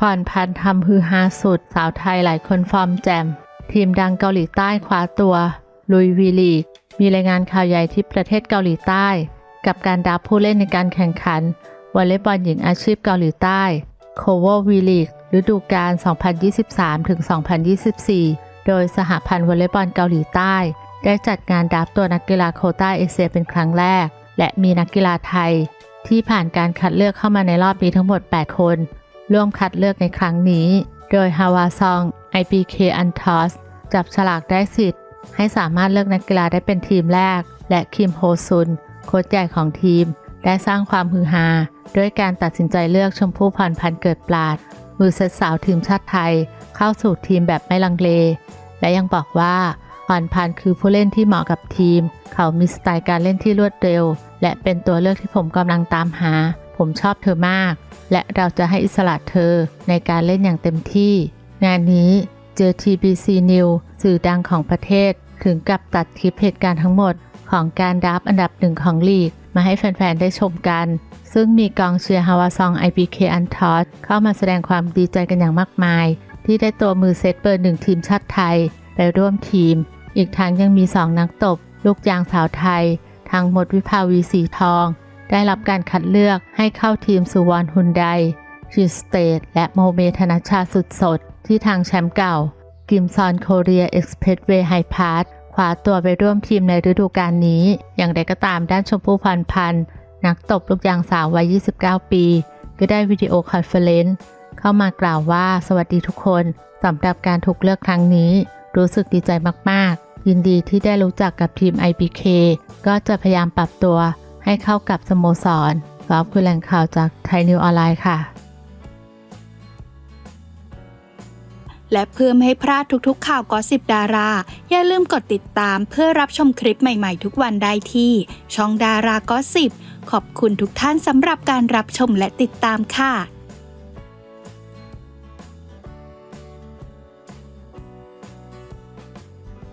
พรพันธ์ทำฮือฮาสุด สาวไทยหลายคนฟอร์มแจม ทีมดังเกาหลีใต้คว้าตัว ลุยวีลีก มีรายงานข่าวใหญ่ที่ประเทศเกาหลีใต้ กับการดับผู้เล่นในการแข่งขันวอลเลย์บอลหญิงอาชีพเกาหลีใต้โคเววีลีกฤดูกาล 2023-2024 โดยสหพันธ์วอลเลย์บอลเกาหลีใต้ ได้จัดงานดับตัวนักกีฬาโคต้าเอเชียเป็นครั้งแรก และมีนักกีฬาไทย ที่ผ่านการคัดเลือกเข้ามาในรอบนี้ทั้งหมด 8 คน ร่วมคัดเลือกในครั้งนี้ โดยฮาวาซอง IPK a n t o s จับฉลากได้สิทธิ์ ให้สามารถเลือกนักกีฬาได้เป็นทีมแรก และคิมโฮซุน โค้ชใหญ่ของทีม ได้สร้างความฮือฮาด้วยการตัดสินใจเลือกชมพู่พรพันธ์เกิดปราด มือเซตสาวทีมชาติไทย เข้าสู่ทีมแบบไม่ลังเล และยังบอกว่าพรพันธ์คือผู้เล่นที่เหมาะกับทีม เขามีสไตล์การเล่นที่รวดเร็ว และเป็นตัวเลือกที่ผมกำลังตามหา ผมชอบเธอมาก และเราจะให้อิสระเธอในการเล่นอย่างเต็มที่ งานนี้เจอ TBC News สื่อดังของประเทศ ถึงกับตัดคลิปเหตุการณ์ทั้งหมด ของการดับอันดับหนึ่งของลีก มาให้แฟน ๆ ได้ชมกัน ซึ่งมีกองเชียร์ฮาวาซอง IPK อันทอสเข้ามาแสดงความดีใจกันอย่างมากมาย ที่ได้ตัวมือเซตเบอร์หนึ่งทีมชาติไทย ไปร่วมทีม อีกทั้งยังมีสองนักตบ ลูกยางสาวไทย ทั้งหมดวิภาวีสีทอง ได้รับการคัดเลือกให้เข้าทีมสุวรรณฮุนไดชิสเตทและโมเมธนชาสุดสด ที่ทางแชมป์เก่า กิมซอนโคเรียเอ็กซ์เพรสเวย์ไฮพาร์ทคว้าตัวไปร่วมทีมในฤดูกาลนี้ อย่างไรก็ตามด้านชมพู่พันพัน นักตบลูกยางสาววัย 29 ปี ก็ได้วิดีโอคอนเฟอเรนซ์เข้ามากล่าวว่าสวัสดีทุกคนสำหรับการถูกเลือกครั้งนี้ รู้สึกดีใจมาก ๆ ยินดีที่ได้รู้จักกับทีม IBK ก็จะพยายามปรับตัว ให้เข้ากับสโมสรกอล์ฟคือแหล่งข่าวจากไทยนิวออนไลน์ค่ะ และเพื่อไม่ให้พลาดทุกๆ ข่าวกอสิบดารา อย่าลืมกดติดตามเพื่อรับชมคลิปใหม่ๆ ทุกวันได้ที่ ช่องดารากอสิบขอบคุณทุกท่านสำหรับการรับชมและติดตามค่ะ